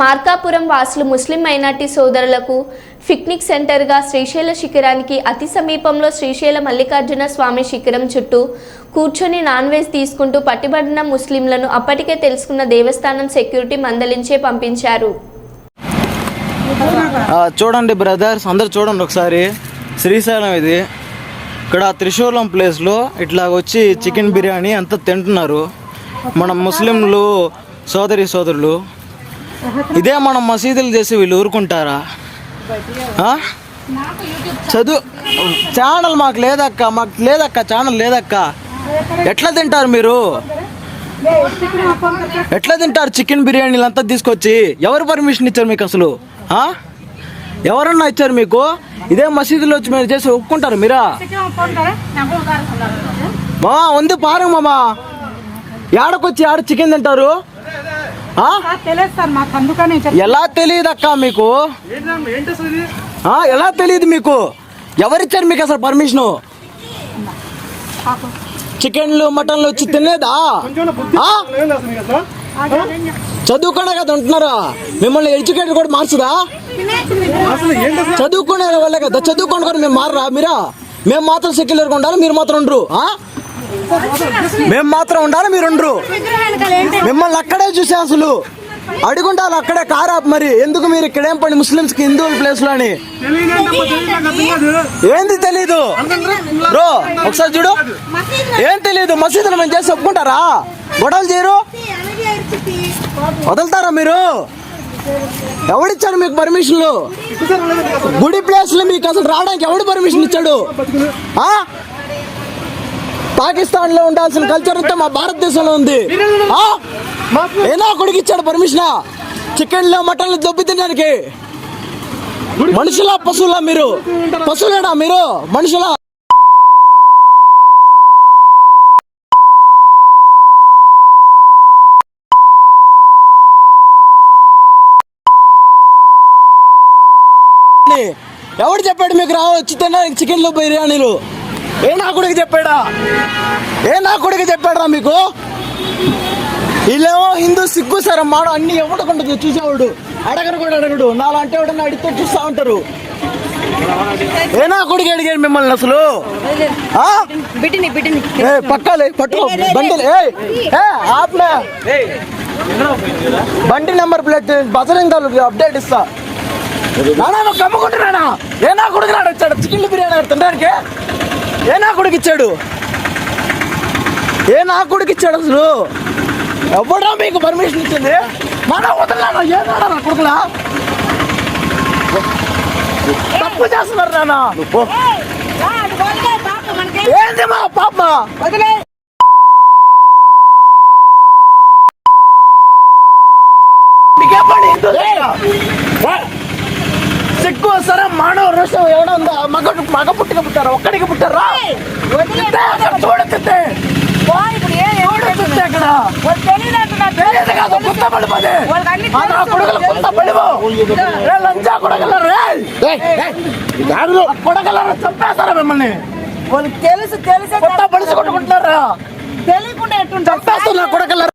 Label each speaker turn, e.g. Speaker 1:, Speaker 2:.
Speaker 1: మార్కాపురం వాసులు ముస్లిం మైనార్టీ సోదరులకు పిక్నిక్ సెంటర్గా శ్రీశైల శిఖరానికి అతి సమీపంలో శ్రీశైల మల్లికార్జున స్వామి శిఖరం చుట్టూ కూర్చొని నాన్ వెజ్ తీసుకుంటూ పట్టుబడిన ముస్లింలను అప్పటికే తెలుసుకున్న దేవస్థానం సెక్యూరిటీ మందలించే పంపించారు.
Speaker 2: చూడండి బ్రదర్స్ అందరు చూడండి ఒకసారి. శ్రీశైలం ఇది. ఇక్కడ త్రిశూలం ప్లేస్లో ఇట్లా వచ్చి చికెన్ బిర్యానీ అంతా తింటున్నారు. మన ముస్లింలు సోదరి సోదరులు. ఇదే మనం మసీదులు చేసి వీళ్ళు ఊరుకుంటారా? చదువు ఛానల్ మాకు లేదక్క మాకు లేదక్క ఛానల్ లేదక్క. ఎట్లా తింటారు మీరు? ఎట్లా తింటారు చికెన్ బిర్యానీలు అంతా తీసుకొచ్చి? ఎవరు పర్మిషన్ ఇచ్చారు మీకు అసలు? ఎవరన్నా ఇచ్చారు మీకు? ఇదే మసీదులో వచ్చి మీరు చేసి ఒప్పుకుంటారు మీరా? మా ఉంది పారు మామా. ఏడకొచ్చి ఆడ చికెన్ తింటారు? ఎలా తెలియదు అక్క మీకు? ఆ, ఎలా తెలియదు మీకు? ఎవరిచ్చారు మీకు అసలు పర్మిషను? చికెన్లు మటన్లు వచ్చి తినలేదా? ఆ? చదువుకునే కదా ఉంటున్నారా? మిమ్మల్ని ఎడ్యుకేటర్ కూడా మార్చుదా? చదువుకునే వాళ్ళే కదా చదువుకోండి కూడా మేము మారరా మీరా? మేము మాత్రం సెక్యులర్గా ఉండాలి మీరు మాత్రం ఉండరు ఆ? మేము మాత్రం ఉండాలి మీరుండ్రు. మిమ్మల్ని అక్కడే చూసే అసలు. అడుగుంటారు అక్కడే కారా మరి. ఎందుకు మీరు ఇక్కడ ఏం పని? ముస్లింస్కి హిందువుల ప్లేస్లో అని. ఏంది తెలీదు? రో ఒకసారి చూడు. ఏం తెలీదు? మసీదులు మేము చేసి ఒప్పుకుంటారా? గొడవలు చేయరు? వదులుతారా మీరు? ఎవడిచ్చాడు మీకు పర్మిషన్లు? గుడి ప్లేస్లో మీకు అసలు రావడానికి ఎవడు పర్మిషన్ ఇచ్చాడు? ఆ? పాకిస్తాన్లో ఉండాల్సిన కల్చర్ అంతా మా భారతదేశంలో ఉంది. ఏనా కొడుకు ఇచ్చాడు పర్మిషన్ చికెన్లు మటన్లు దొబ్బి తినడానికి. మనుషులా పశువులా మీరు? పశువులేనా మీరు? మనుషులా? ఎవడు చెప్పాడు మీకు రావచ్చు చికెన్ చికెన్లు బిర్యానీలు? ఏ నా కొడుకు చెప్పాడా? ఏ నా కొడుకు చెప్పాడా మీకు? వీళ్ళేమో హిందూ సిగ్గు సరే మాడు అన్ని ఎవడకుండదు చూసేవాడు. అడగరు కూడా అడగడు. నాలంటే ఎవడన్నా అడిగితే చూస్తా ఉంటారు. ఏ నా కొడుకు అడిగాడు మిమ్మల్ని అసలు? పక్కాలే పట్టుకో. బండి ఆప్నా బండి నెంబర్ ప్లేట్ బజరంగాలు అప్డేట్ ఇస్తా. నానా కమ్ముకుంటున్నానా ఏ నా కొడుకు నాడు వచ్చాడు. చికెన్ బిర్యానీ తినడానికి ఏ నా కొడుకు ఇచ్చాడు ఏ నా కొడుకు ఇచ్చాడు అసలు? ఎవడా మీకు పర్మిషన్ ఇచ్చింది? మన వదలనా? ఏ నా కొడుకులా? తప్పు చేస్తున్నారు నాన్న. ఏంది మా పాప?
Speaker 3: వదిలే
Speaker 2: మీకే పని ఏంటో తెలుసా? ఏ? సిగ్గు సరే రోషం ఎవడ ఉందా? మగ మగ పుట్టిన పుట్టారా? ఒక్కడికి పుట్టారా? చూడు తిట్టే. కొడగలరు, చంపేస్తారా మిమ్మల్ని?
Speaker 3: వాళ్ళకి తెలుసు తెలుసు
Speaker 2: కొత్త పడిసి కొట్టుకుంటున్నారా?
Speaker 3: తెలియకుండా ఎట్టుంటారు?
Speaker 2: చంపేస్తున్నా కొడగలరు